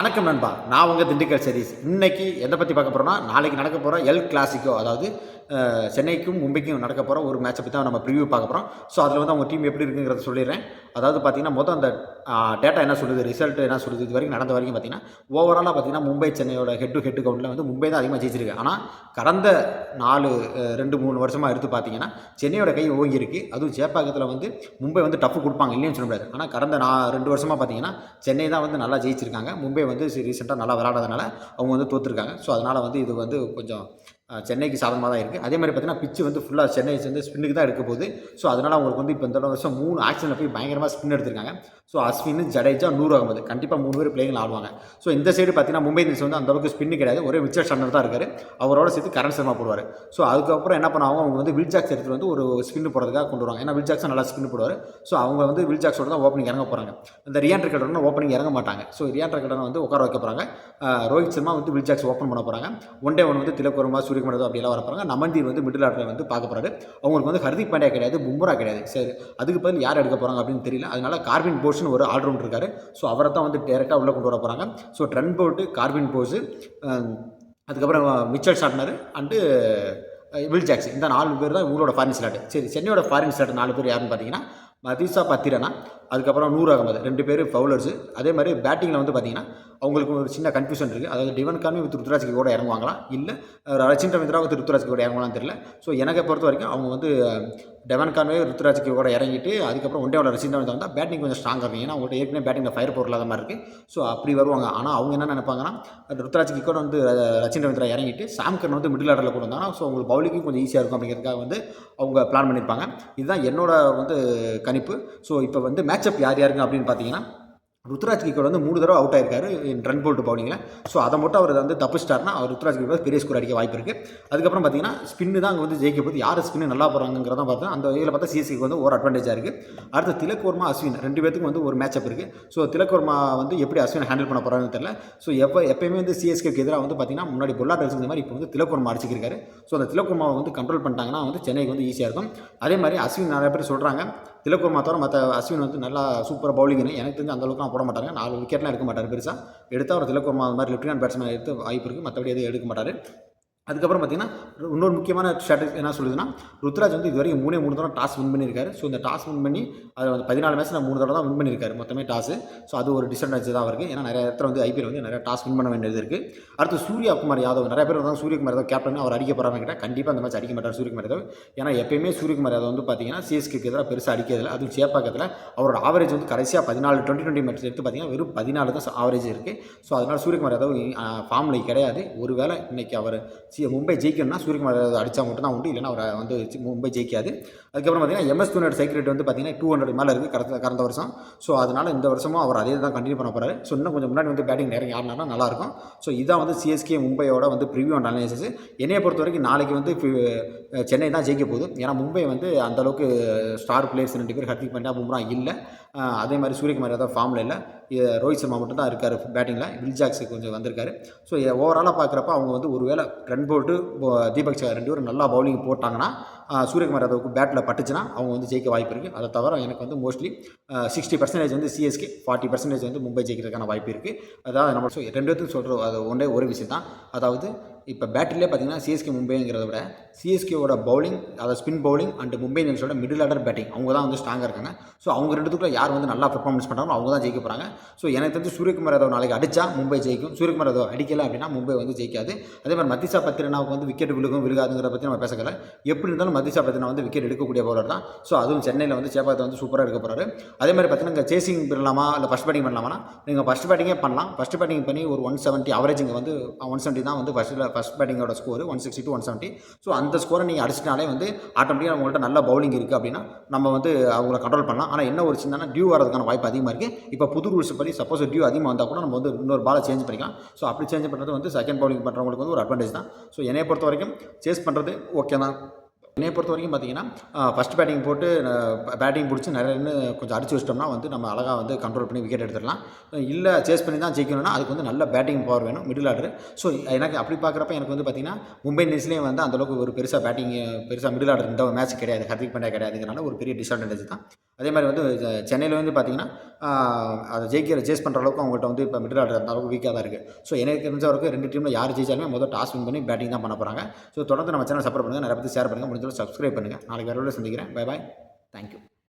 வணக்கம் நண்பா. நான் உங்கள் திண்டுக்கல் சதீஷ். இன்னைக்கு எதை பற்றி பார்க்க போகிறோம்னா நாளைக்கு நடக்க போகிற எல் கிளாசிக்கோ அதாவது சென்னைக்கும் மும்பைக்கும் நடக்க போகிற ஒரு மேட்சை பற்றி தான் நம்ம ப்ரிவியூ பார்க்க போகிறோம் ஸோ அதில் வந்து அவங்க டீம் எப்படி இருக்குங்கிறத சொல்லிடுறேன். அதாவது பார்த்தீங்கன்னா மொத்தம் அந்த டேட்டா என்ன சொல்லுது ரிசல்ட் என்ன சொல்லுது இது வரைக்கும் நடந்த வரைக்கும் பார்த்திங்கன்னா ஓவராலாக பார்த்தீங்கன்னா மும்பை சென்னையோட ஹெட் டு ஹெட் கவுண்டில் வந்து மும்பை தான் அதிகமாக ஜெயிச்சிருக்கு. ஆனால் கடந்த நாலு ரெண்டு மூணு வருஷமாக எடுத்து பார்த்தீங்கன்னா சென்னையோட கை ஓங்கியிருக்கு. அதுவும் சேப்பாக்கத்தில் வந்து மும்பை வந்து டஃப் கொடுப்பாங்க இல்லைன்னு சொல்ல முடியாது. ஆனால் கடந்த நான் ரெண்டு வருஷமாக பார்த்தீங்கன்னா சென்னை தான் வந்து நல்லா ஜெயிச்சிருக்காங்க. மும்பை வந்து ரீசெண்டாக நல்லா விளாடாதனால அவங்க வந்து தோற்றுருக்காங்க ஸோ அதனால் வந்து இது வந்து கொஞ்சம் சென்னைக்கு சாதகமாக தான் இருக்குது அதே மாதிரி பார்த்தீங்கன்னா பிச்சு வந்து ஃபுல்லாக சென்னை வந்து ஸ்பின்னுக்கு தான் எடுக்க போகுது. ஸோ அதனால் அவங்களுக்கு வந்து இப்போ இந்த வருஷம் மூணு ஆக்ஷனில் போய் பயங்கரமாக ஸ்பின் எடுத்திருக்காங்க. ஸோ அஸ்வின் ஜடேஜா நூறு ஆகும்போது கண்டிப்பாக மூணு பேர் பிளேயிங் ஆடுவாங்க. ஸோ இந்த சைடு பார்த்தீங்கன்னா மும்பை இந்தியன்ஸ் வந்து அந்தளவுக்கு ஸ்பின்னு கிடையாது. ஒரே விச்சர் ஷன்னர் தான் இருக்காரு. அவரோட சேர்த்து கரண் சர்மா போடுவார். ஸோ அதுக்கப்புறம் என்ன பண்ணுவாங்க? அவங்க வந்து வில் ஜாக்ஸ் எடுத்துகிட்டு வந்து ஒரு ஸ்பின் போடுறதுக்காக கொண்டு வருவாங்க. ஏன்னா வில் ஜாக்ஸ் நல்லா ஸ்பின் போடுவார். ஸோ அவங்க வந்து வில் ஜாக்ஸோட தான் ஓப்பனிங் இறங்க போகிறாங்க இந்த ரியாண்டர் கிரிக்கெட்டர்னு ஓப்பனிங் இறங்க மாட்டாங்க. ஸோ ரியாண்டர் கிரிக்கெட்டர் வந்து உட்கார வைக்க போகிறாங்க ரோஹித் சர்மா வந்து வில் ஜாக்ஸ் ஓப்பன் பண்ண போகிறாங்க ஒன் டே ஒன் வந்து திலக்குரமா சூரியகுமார் அப்படியெல்லாம் வர போகிறாங்க நமந்தீர் வந்து மிடில் ஆர்டர் வந்து பார்க்க போகிறாரு அவங்களுக்கு வந்து ஹர்திக் பாண்டியா கிடையாது பும்ரா கிடையாது. சரி அதுக்கு பதில் யார் எடுக்க போகிறாங்க அப்படின்னு தெரியல. அதனால கார்பின் போஸ்னு ஒரு ஆல்ரவுண்டர் இருக்காரு. ஸோ அவரை தான் வந்து டேரெக்டாக உள்ளே கொண்டு வர போகிறாங்க ஸோ ட்ரெண்ட் போட்டு கார்பின் போஸு அதுக்கப்புறம் Mitchell Santner and Will Jacks இந்த நாலு பேர் தான் இவங்களோட ஃபாரின் ஸ்லாட் சரி சென்னையோட ஃபாரின் ஸ்லாட் நாலு பேர் யாருன்னு பார்த்தீங்கன்னா மதிசா பத்திரனா அதுக்கப்புறம் நூறு அகமது ரெண்டு பேர் ஃபவுலர்ஸு அதே மாதிரி பேட்டிங்கில் வந்து பார்த்தீங்கன்னா அவங்களுக்கு ஒரு சின்ன கன்ஃபியூஷன் இருக்குது அதாவது டிவன் கார்மி வித் ருத்ராஜ்க்கு கூட இறங்குவாங்களா? இல்லை ரச்சின் ரவீந்திரா வித் ருத்ராஜ்க்கு கூட இறங்குவாங்களான்னு தெரியல. ஸோ எனக்கு பொறுத்த வரைக்கும் அவங்க வந்து டெவன் கார்மே ருத்ராஜ்க்கு கூட இறங்கிட்டு அதுக்கப்புறம் ஒன்டேவோட ரச்சின் ரவீந்திரா வந்தால் பேட்டிங் கொஞ்சம் ஸ்ட்ராங்காக இருக்கும். ஏன்னா அவங்கள்ட்ட ஏற்கனவே பேட்டிங்கில் ஃபயர் போடலாத மாதிரி இருக்குது ஸோ அப்படி வருவாங்க. ஆனால் அவங்க என்ன நினைப்பாங்கன்னா ருத்ராஜ்க்கு கூட வந்து ரச்சின் ரவீந்திரா இறங்கிட்டு சாம்கர் வந்து மிடில் ஆர்டரில் கொண்டு வந்தாங்கன்னா ஸோ உங்களுக்கு பவுலிங்கும் கொஞ்சம் ஈஸியாக இருக்கும் அப்படிங்கிறதுக்காக வந்து அவங்க பிளான் பண்ணியிருப்பாங்க இதுதான் என்னோட வந்து கணிப்பு. ஸோ இப்போ வந்து மேட்சப் யார் யாருங்க அப்படின்னு பார்த்தீங்கன்னா ருத்ராஜ் கிக்கோட வந்து மூணு தடவை அவுட் ஆயிருக்காரு. ரன் போல்ட் பவுலிங்கில் ஸோ அதை மட்டும் அவர் வந்து தப்பிச்சிட்டாருன்னா அவர் ருத்ராஜ் கிக்கோட பெரிய ஸ்கோர் அடிக்க வாய்ப்பு இருக்குது அதுக்கப்புறம் பார்த்தீங்கன்னா ஸ்பின்னு தான் அங்கே வந்து ஜெயிக்க போது யார் ஸ்பின்னு நல்லா போகிறாங்கிறத பார்த்தா அந்த வகையில் பார்த்தா சிஎஸ்சிக்கு வந்து ஒரு அட்வான்டேஜாக இருக்குது அடுத்து திலக்வர்மா அஸ்வின் ரெண்டு பேத்துக்கும் வந்து ஒரு மேட்சப் இருக்குது ஸோ திலக்வர்மா வந்து எப்படி அஸ்வின் ஹேண்டில் பண்ண போகிறாங்கன்னு தெரியல. ஸோ எப்போ எப்பயுமே வந்து சிஎஸ்கேக்கு எதிராக வந்து பார்த்தீங்கன்னா முன்னாடி பொல்லாட் இந்த மாதிரி இப்போ வந்து திலக்வர்மா அடிச்சிருக்காரு ஸோ அந்த திலக்வர்மாவை வந்து கண்ட்ரோல் பண்ணிட்டாங்கன்னா வந்து சென்னைக்கு வந்து ஈஸியாக இருக்கும். அதே மாதிரி அஸ்வின் நிறைய பேர் சொல்கிறாங்க திலக்குமார் தவிர மற்ற அஸ்வின் வந்து நல்லா சூப்பராக பவுலிங்னு எனக்கு தெரிஞ்சு அந்த அளவுக்கு போட மாட்டாங்க நாலு விக்கெட்லாம் எடுக்க மாட்டார் பெருசாக எடுத்தால் அவர் திலக்குமார் மாதிரி லெஃப்ட் ஹேண்ட் பேட்ஸ்மேன் எடுத்து வாய்ப்பு இருக்குது மற்றபடி எதுவும் எடுக்க மாட்டார். அதுக்கப்புறம் பார்த்தீங்கன்னா இன்னொரு முக்கியமான ஸ்ட்ராட்டஜி என்ன சொல்லுதுன்னா ருத்ராஜ் வந்து இது வரைக்கும் மூணே மூணு தடவை டாஸ் வின் பண்ணியிருக்காரு. ஸோ இந்த டாஸ் வின் பண்ணி அதை வந்து பதினாலு மேட்ச்சில் மூணு தடவை தான் வின் பண்ணியிருக்காரு. மொத்தமே டாஸ் ஸோ அது ஒரு டிஸ்அட்வான்டேஜ் தான் இருக்குது ஏன்னா நிறைய இடத்துல வந்து ஐபிஎல் வந்து நிறைய டாஸ் வின் பண்ண வேண்டியது இருக்குது அடுத்து சூரியகுமார் யாதவ். நிறைய பேர் வந்து சூரியகுமார் யாதவ் கேப்டன் அவர் அடிக்க போகிறாங்க கேட்டால் கண்டிப்பாக அந்த மேட்ச் அடிக்க மாட்டார் சூரியகுமார் யாதவ். ஏன்னா எப்பயுமே சூரியகுமார் யாதவ் வந்து பார்த்தீங்கன்னா சிஎஸ்கேக்கு எதிராக பெருசாக அடிக்கிறதுல அதுவும் சேப்பாக்கத்தில் அவரோட ஆவரேஜ் வந்து கடைசியாக பதினாலு டுவெண்ட்டி டுவெண்ட்டி மேட்ச் எடுத்து பார்த்தீங்கன்னா வெறும் பதினாலு தான் ஆவரேஜ் இருக்குது ஸோ அதனால் சூரியகுமார் யாதவ் ஃபார்மில் கிடையாது. ஒருவேளை இன்றைக்கி அவர் சி மும்பை ஜெயிக்கணும்னா சூரியகுமார் அடித்தா மட்டும் தான் உண்டு இல்லைன்னா அவரை வந்து மும்பை ஜெயிக்காது. அதுக்கப்புறம் பார்த்தீங்கன்னா எம்எஸ் தோனியோட சைக்ரெட் வந்து பார்த்தீங்கன்னா டூ ஹண்ட்ரட் மேலே இருக்குது கடந்த கடந்த வருஷம். ஸோ அதனால் இந்த வருஷமும் அவர் அதே தான் கண்டினியூ பண்ண போகிறாரு ஸோ இன்னும் கொஞ்சம் முன்னாடி வந்து பேட்டிங் நேரம் ஆடினாருன்னா நல்லாயிருக்கும் ஸோ இதான் வந்து சிஎஸ்கே மும்பையோட வந்து ப்ரிவியூ அண்ட் அனாலிசிஸ் என்னையை பொறுத்த வரைக்கும் நாளைக்கு வந்து சென்னை தான் ஜெயிக்க போகுது. ஏன்னா மும்பை வந்து அந்த அளவுக்கு ஸ்டார் பிளேயர்ஸ் ரெண்டு பேர் ஹர்திக் பாண்டியா பும்ரா இல்லை. அதே மாதிரி சூரியகுமார் யாதவ் ஃபார்மில் இல்லை. ரோஹித் சர்மா மட்டும் தான் இருக்கார் பேட்டிங்கில் வில் ஜாக்ஸ் கொஞ்சம் வந்திருக்காரு. ஸோ ஓவராலாக பார்க்குறப்ப அவங்க வந்து ஒருவேளை ரன் ரெண்டு போ- தீபக் சஹர் ரெண்டு பேரும் நல்லா பவுலிங் போட்டாங்கன்னா சூரியகுமார் யாதவுக்கு பேட்டில் பட்டுச்சுன்னா அவங்க வந்து ஜெயிக்க வாய்ப்பு இருக்குது அதை தவிர எனக்கு வந்து மோஸ்ட்லி சிக்ஸ்டி பர்சன்டேஜ் வந்து சிஎஸ்கே ஃபார்ட்டி பர்சன்டேஜ் வந்து மும்பை ஜெயிக்கிறதுக்கான வாய்ப்பு இருக்குது அதாவது நம்ம ரெண்டு பேர்த்துக்கு சொல்கிற அது ஒன்றே ஒரு விஷயம் தான் அதாவது இப்போ பேட்டிலே பார்த்தீங்கன்னா சிஎஸ்கே மும்பைங்கிறத விட சிஎஸ்கேவோட பவுலிங் அதாவது ஸ்பின் பவுலிங் அண்ட் மும்பை இந்தியன்ஸோட மிடில் ஆர்டர் பேட்டிங் அவங்க தான் வந்து ஸ்ட்ராங்காக இருக்காங்க. ஸோ அவங்க ரெண்டுத்துக்குள்ள யார் வந்து நல்லா பெர்ஃபார்மன்ஸ் பண்ணுறாங்களோ அவங்க தான் ஜெயிக்க போகிறாங்க ஸோ எனக்கு தெரிஞ்சு சூரியகுமார் யாதவ் நாளைக்கு அடித்தா மும்பை ஜெயிக்கும். சூரியகுமார் யாதவ் அடிக்கல அப்படின்னா மும்பை வந்து ஜெயிக்காது. அதே மாதிரி மத்திசா பத்திரனாவுக்கு வந்து விக்கெட் விழுகும் விழுகாதுங்கிறத பற்றி நம்ம பேசக்கல. எப்படி இருந்தாலும் மத்திசா பத்திரனா வந்து விக்கெட் எடுக்கக்கூடிய பவுலர் தான். ஸோ அதுவும் சென்னையில் வந்து சேப்பாத்தை வந்து சூப்பராக எடுக்க போகிறாரு அதே மாதிரி பார்த்தீங்கன்னா இங்கே சேசிங் பண்ணலாமா இல்லை ஃபஸ்ட் பேட்டிங் பண்ணலாமா நீங்கள் ஃபஸ்ட் பேட்டிங்கே பண்ணலாம். ஃபஸ்ட் பேட்டிங் பண்ணி ஒரு ஒன் செவன்ட்டி அவரேஜிங்க வந்து ஒன் செவன்ட்டி தான் வந்து ஃபஸ்ட்டில் first பேட்டிங்கோட score one sixty to one seventy so அந்த ஸ்கோரை நீங்கள் அடிச்சிட்டாலே வந்து ஆட்டோமேட்டிக்காக அவங்கள்ட்ட நல்ல பவுலிங் இருக்குது அப்படின்னா நம்ம வந்து அவங்கள கண்ட்ரோல் பண்ணலாம். ஆனால் என்ன ஒரு சின்ன டியூ வரதுக்கான வாய்ப்பு அதிகமாக இருக்குது இப்போ புது ரூல்ஸ் படி சப்போஸ் டியூ அதிகமாக வந்தால் கூட நம்ம வந்து இன்னொரு பாலை சேஞ்ச் பண்ணிக்கலாம். ஸோ அப்படி சேஞ்ச் பண்ணுறது வந்து செகண்ட் பவுலிங் பண்ணுறவங்களுக்கு வந்து ஒரு அட்வான்டேஜ் தான். ஸோ என்னை பொறுத்த வரைக்கும் சேஸ் பண்ணுறது ஓகே தான். என்னை பொறுத்த வரைக்கும் பார்த்தீங்கன்னா ஃபஸ்ட் பேட்டிங் போட்டு பேட்டிங் பிடிச்சி நிறைய run கொஞ்சம் அடிச்சு வச்சிட்டோம்னா வந்து நம்ம அழகாக வந்து கண்ட்ரோல் பண்ணி விக்கெட் எடுத்துடலாம். இல்லை சேஸ் பண்ணி தான் ஜெயிக்கணும்னா அதுக்கு வந்து நல்ல பேட்டிங் பவர் வேணும் மிடில் ஆர்டர் ஸோ எனக்கு அப்படி பார்க்குறப்ப எனக்கு வந்து பார்த்தீங்கன்னா மும்பை இந்தியன்ஸ்லேயே வந்து அந்தளவுக்கு ஒரு பெருசாக பேட்டிங் பெருசாக மிடில் ஆர்டர் இந்த மேட்ச் கிடையாது ஹர்திக் பாண்டியா கிடையாதுங்கிறனால ஒரு பெரிய டிஸ்அட்வான்டேஜ் தான். அதே மாதிரி வந்து சென்னையில் வந்து பார்த்தீங்கன்னா அதை ஜெயிக்கிற சேஸ் பண்ணுற அளவுக்கு அவங்கள்ட்ட வந்து இப்போ மிடில் ஆர்டர் அந்த அளவுக்கு வீக்காக தான் இருக்குது ஸோ எனக்கு தெரிஞ்ச வரைக்கும் ரெண்டு டீமில் யார் ஜெயிச்சாலுமே முதல் டாஸ் வின் பண்ணி பேட்டிங் தான் பண்ண போகிறாங்க ஸோ தொடர்ந்து நம்ம சேனல் சப்போர்ட் பண்ணுங்கள் நிறைய பேர் ஷேர் பண்ணுங்கள் முடிஞ்சளவு சப்ஸ்கிரைப் பண்ணுங்கள் நாளைக்கு வேறு சந்திக்கிறேன். Bye bye thank you